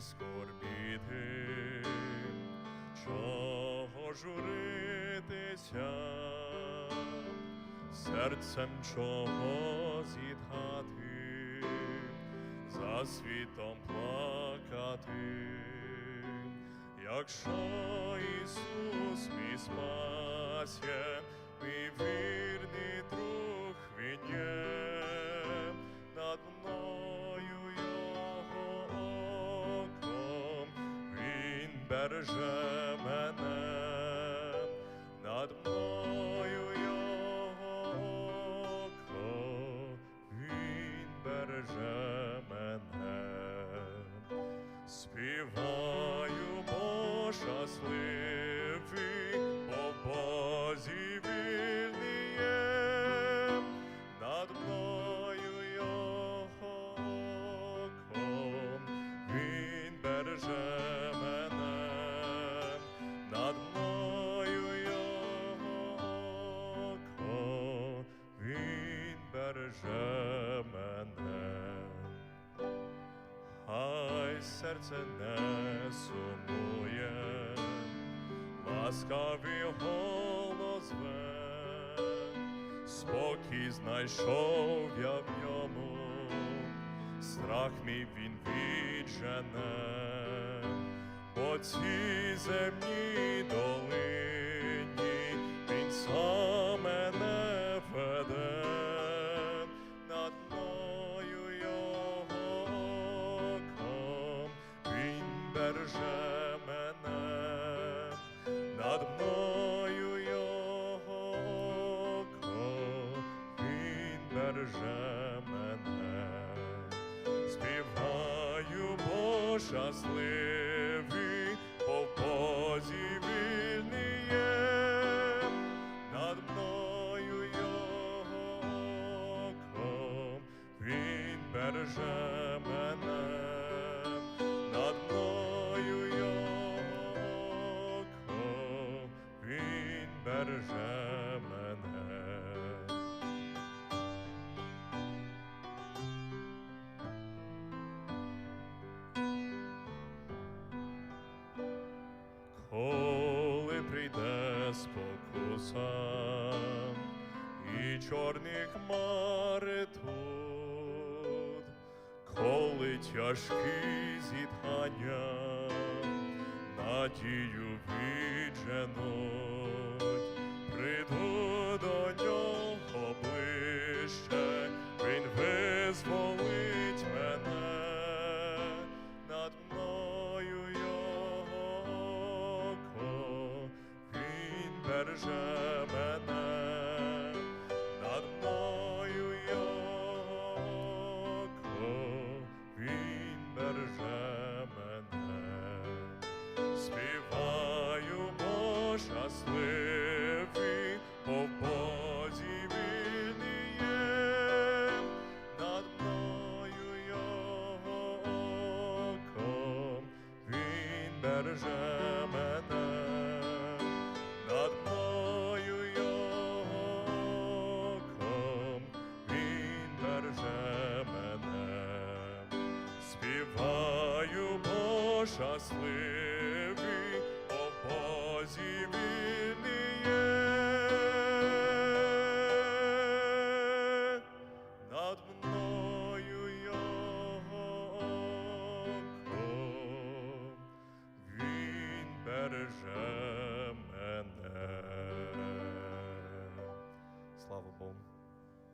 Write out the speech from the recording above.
скорбіти, чого журитися, серцем чого зітхати, за світом плакати, якщо Ісус мій спасє, береже мене, над мною Його око, Він береже мене. Співаю, бо щасливий, бо в Бозі над мною його оком, він береже серце не сумує, ласкавий голос ве, спокій знайшов я в ньому, страх мій він віджене, по цій земній щасливий, прийде спокуса і чорні хмари тут, коли тяжкі зітхання надію відженуть, береже мене, над мною його він береже мене. Співаю, бо щасливий, бо щасливий, о Бозі вільний